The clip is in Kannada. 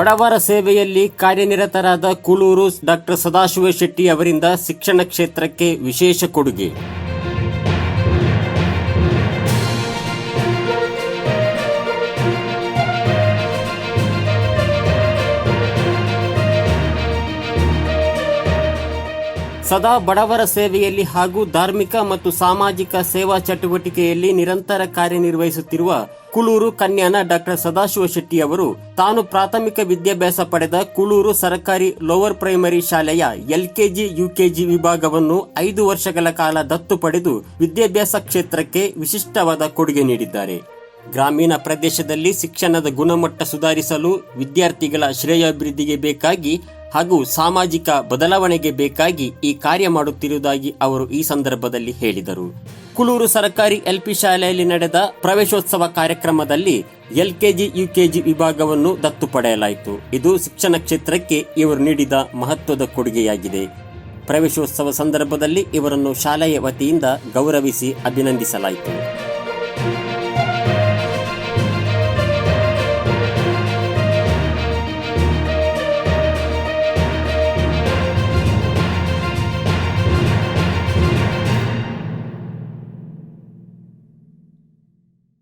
ಬಡವರ ಸೇವೆಯಲ್ಲಿ ಕಾರ್ಯನಿರತರಾದ ಕೂಳೂರು ಡಾಕ್ಟರ್ ಸದಾಶಿವ ಶೆಟ್ಟಿ ಅವರಿಂದ ಶಿಕ್ಷಣ ಕ್ಷೇತ್ರಕ್ಕೆ ವಿಶೇಷ ಕೊಡುಗೆ. ಸದಾ ಬಡವರ ಸೇವೆಯಲ್ಲಿ ಹಾಗೂ ಧಾರ್ಮಿಕ ಮತ್ತು ಸಾಮಾಜಿಕ ಸೇವಾ ಚಟುವಟಿಕೆಯಲ್ಲಿ ನಿರಂತರ ಕಾರ್ಯನಿರ್ವಹಿಸುತ್ತಿರುವ ಕುಳೂರು ಕನ್ಯಾನ ಡಾಕ್ಟರ್ ಸದಾಶಿವ ಶೆಟ್ಟಿ ಅವರು ತಾನು ಪ್ರಾಥಮಿಕ ವಿದ್ಯಾಭ್ಯಾಸ ಪಡೆದ ಕುಳೂರು ಸರ್ಕಾರಿ ಲೋವರ್ ಪ್ರೈಮರಿ ಶಾಲೆಯ ಎಲ್ಕೆಜಿ, ಯುಕೆಜಿ ವಿಭಾಗವನ್ನು ಐದು ವರ್ಷಗಳ ಕಾಲ ದತ್ತು ಪಡೆದು ವಿದ್ಯಾಭ್ಯಾಸ ಕ್ಷೇತ್ರಕ್ಕೆ ವಿಶಿಷ್ಟವಾದ ಕೊಡುಗೆ ನೀಡಿದ್ದಾರೆ. ಗ್ರಾಮೀಣ ಪ್ರದೇಶದಲ್ಲಿ ಶಿಕ್ಷಣದ ಗುಣಮಟ್ಟ ಸುಧಾರಿಸಲು ವಿದ್ಯಾರ್ಥಿಗಳ ಶ್ರೇಯಾಭಿವೃದ್ಧಿಗೆ ಬೇಕಾಗಿ ಹಾಗೂ ಸಾಮಾಜಿಕ ಬದಲಾವಣೆಗೆ ಬೇಕಾಗಿ ಈ ಕಾರ್ಯ ಮಾಡುತ್ತಿರುವುದಾಗಿ ಅವರು ಈ ಸಂದರ್ಭದಲ್ಲಿ ಹೇಳಿದರು. ಕುಳೂರು ಸರ್ಕಾರಿ ಎಲ್ಪಿ ಶಾಲೆಯಲ್ಲಿ ನಡೆದ ಪ್ರವೇಶೋತ್ಸವ ಕಾರ್ಯಕ್ರಮದಲ್ಲಿ ಎಲ್ಕೆಜಿ, ಯುಕೆಜಿ ವಿಭಾಗವನ್ನು ದತ್ತು ಪಡೆಯಲಾಯಿತು. ಇದು ಶಿಕ್ಷಣ ಕ್ಷೇತ್ರಕ್ಕೆ ಇವರು ನೀಡಿದ ಮಹತ್ವದ ಕೊಡುಗೆಯಾಗಿದೆ. ಪ್ರವೇಶೋತ್ಸವ ಸಂದರ್ಭದಲ್ಲಿ ಇವರನ್ನು ಶಾಲೆಯ ವತಿಯಿಂದ ಗೌರವಿಸಿ ಅಭಿನಂದಿಸಲಾಯಿತು.